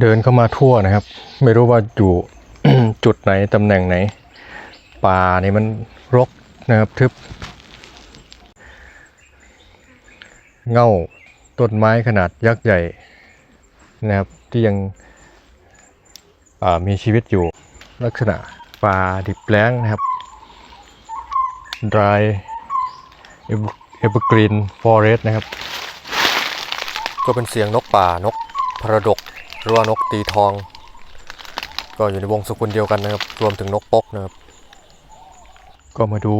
เดินเข้ามาทั่วนะครับ ไม่รู้ว่าอยู่จุดไหนตำแหน่งไหน ป่านี่มันรกนะครับทึบ เง่าต้นไม้ขนาดยักษ์ใหญ่นะครับที่ยังมีชีวิตอยู่ลักษณะป่าดิบแล้งนะครับ dry evergreen forest นะครับ ก็เป็นเสียงนกป่านกพระดก หรือว่านกตีทอง ก็อยู่ในวงสกุลเดียวกันนะครับ รวมถึงนกปกนะครับ ก็มาดู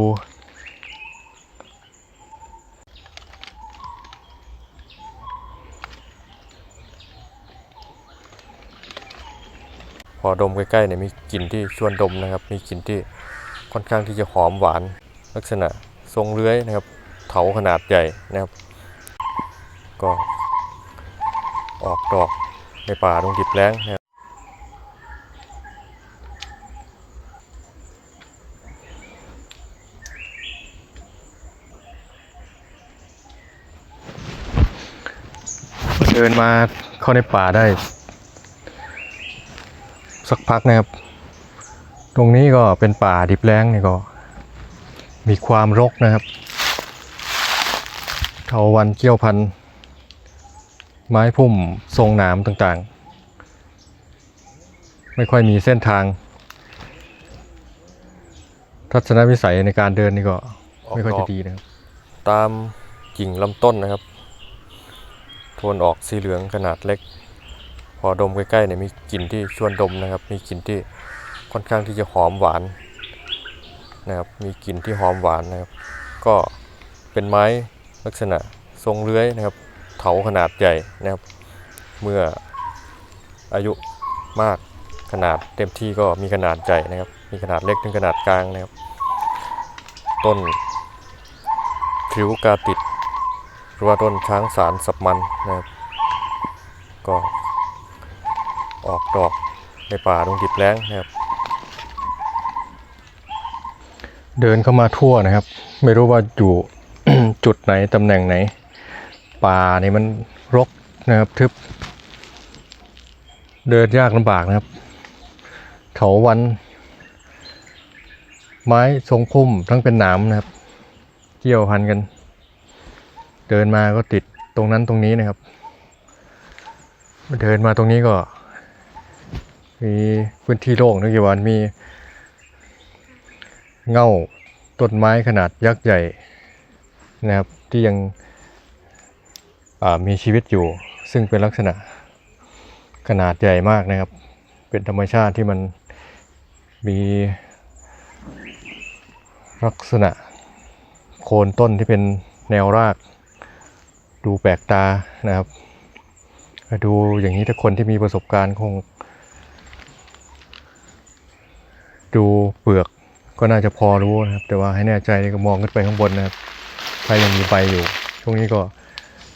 พอดมใกล้ๆเนี่ยมีกลิ่นที่ชวนดมนะครับ มีกลิ่นที่ค่อนข้างที่จะหอมหวาน ลักษณะทรงเลื้อยนะครับเถาขนาดใหญ่นะครับ ก็ออกดอก ในป่าดงดิบแล้งนะครับเดินมาเข้าในป่าได้ สักพักนะครับ ตรงนี้ก็เป็นป่าดิบแล้งนี่ก็ มีความรกนะครับเถาวันเกี้ยวพันธุ์ ไม้พุ่มทรงหนามต่างๆ ไม่ค่อยมีเส้นทาง ทัศนวิสัยในการเดินนี่ก็ไม่ค่อยจะดีนะครับ ตามกิ่งลำต้นนะครับโทนออกสีเหลืองขนาดเล็ก พอดมใกล้ๆเนี่ยมีกลิ่นที่ชวนดมนะครับ มีกลิ่นที่ค่อนข้างที่จะหอมหวานนะครับ มีกลิ่นที่หอมหวานนะครับ ก็เป็นไม้ลักษณะทรงเลื้อยนะครับ เถาขนาดใหญ่นะครับ เมื่ออายุมากขนาดเต็มที่ก็มีขนาดใหญ่นะครับ มีขนาดเล็กถึงขนาดกลางนะครับ ต้นผิวกาติด หรือว่าต้นช้างสารสับมันนะครับ ก็ออกดอกในป่าดงดิบแล้งนะครับ เดินเข้ามาทั่วนะครับ ไม่รู้ว่าอยู่จุดไหนตำแหน่งไหน ป่านี่มันรกนะครับทึบ เดินยากลำบากนะครับเถาวัน ไม้ทรงพุ่มทั้งเป็นหนามนะครับ เกี่ยวพันกัน เดินมาก็ติดตรงนั้นตรงนี้นะครับ เดินมาตรงนี้ก็ มีพื้นที่โล่งนึกว่ามี เง่าต้นไม้ขนาดยักษ์ใหญ่นะครับ ที่ยัง มีชีวิตอยู่ ซึ่งเป็นลักษณะขนาดใหญ่มากนะครับ เป็นธรรมชาติที่มันมีลักษณะโคนต้นที่เป็นแนวราก ดูแปลกตานะครับ ดูอย่างนี้ถ้าคนที่มีประสบการณ์คง ดูเปลือกก็น่าจะพอรู้นะครับ แต่ว่าให้แน่ใจก็มองขึ้นไปข้างบนนะครับ ถ้ายังมีใบอยู่ ช่วงนี้ก็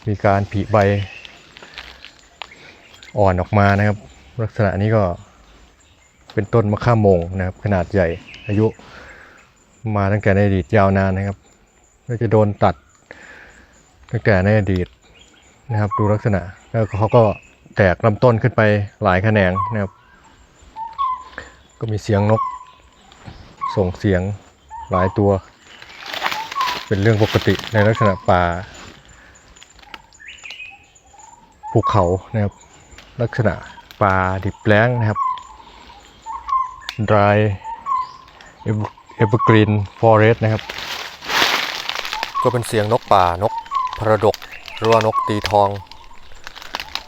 มีการผลิใบอ่อนออกมานะครับ ลักษณะนี้ก็เป็นต้นมะข่ามงนะครับ ขนาดใหญ่อายุมาตั้งแต่ในอดีตยาวนานนะครับก็จะโดนตัดตั้งแต่ในอดีตนะครับ ดูลักษณะแล้วเขาก็แตกลำต้นขึ้นไปหลายแขนงนะครับ ก็มีเสียงนกส่งเสียงหลายตัว เป็นเรื่องปกติในลักษณะป่า ภูเขานะครับ ลักษณะป่าดิบแล้งนะครับ dry evergreen forest นะครับ ก็เป็นเสียงนกป่านกพระดกหรือว่านกตีทอง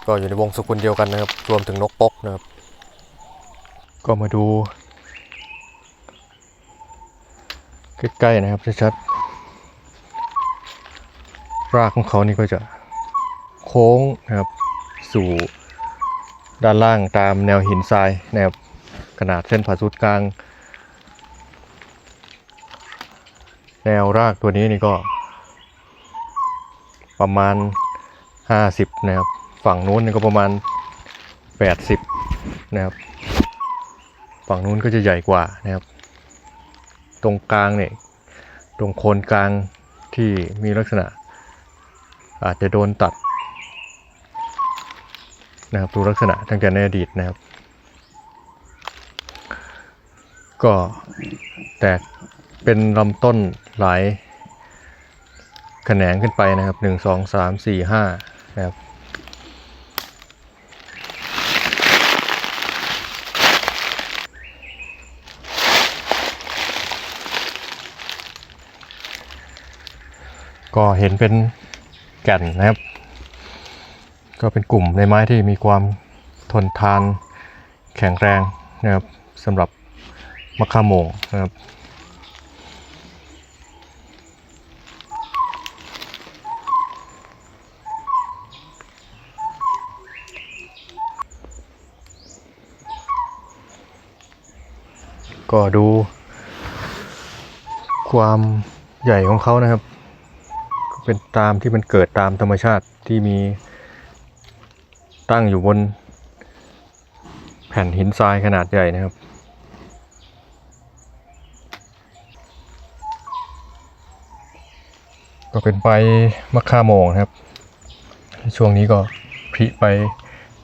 ก็อยู่ในวงสกุลเดียวกันนะครับ รวมถึงนกปกนะครับ ก็มาดู ใกล้ๆนะครับชัดๆรากของเขานี่ก็จะ โค้งนะครับ สู่ด้านล่างตามแนวหินทรายนะครับขนาดเส้นผ่าศูนย์กลาง แนวรากตัวนี้นี่ก็ประมาณ 50 นะครับ ฝั่งนู้นนี่ก็ประมาณ 80 นะครับ ฝั่งนู้นก็จะใหญ่กว่านะครับ ตรงกลางเนี่ยตรงโคนกลางที่มีลักษณะ อาจจะโดนตัด นะครับดูลักษณะตั้งแต่ในอดีตนะครับ ก็แตกเป็นลำต้นหลายแขนงขึ้นไปนะครับหนึ่งสองสามสี่ห้านะครับก็เห็นเป็นแก่นนะครับ ก็เป็นกลุ่มในไม้ที่มีความทนทานแข็งแรงนะครับสำหรับมะขามโมงนะครับก็ดูความใหญ่ของเขานะครับก็เป็นตามที่มันเกิดตามธรรมชาติที่มี ตั้งอยู่บน แผ่นหินทรายขนาดใหญ่นะครับ ก็เป็นใบมะข่าโมงครับ ช่วงนี้ก็พลิไป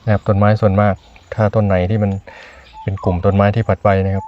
นะครับต้นไม้ส่วนมาก ถ้าต้นไหนที่มันเป็นกลุ่มต้นไม้ที่ผัดใบนะครับ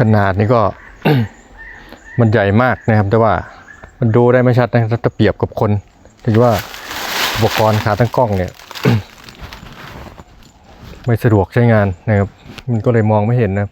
ขนาดนี้ก็มันใหญ่มากนะครับ แต่ว่ามันดูได้ไม่ชัดนะครับถ้าเปรียบกับคนถือว่าอุปกรณ์ขาตั้งกล้องเนี่ย ไม่สะดวกใช้งานนะครับ มันก็เลยมองไม่เห็นนะครับ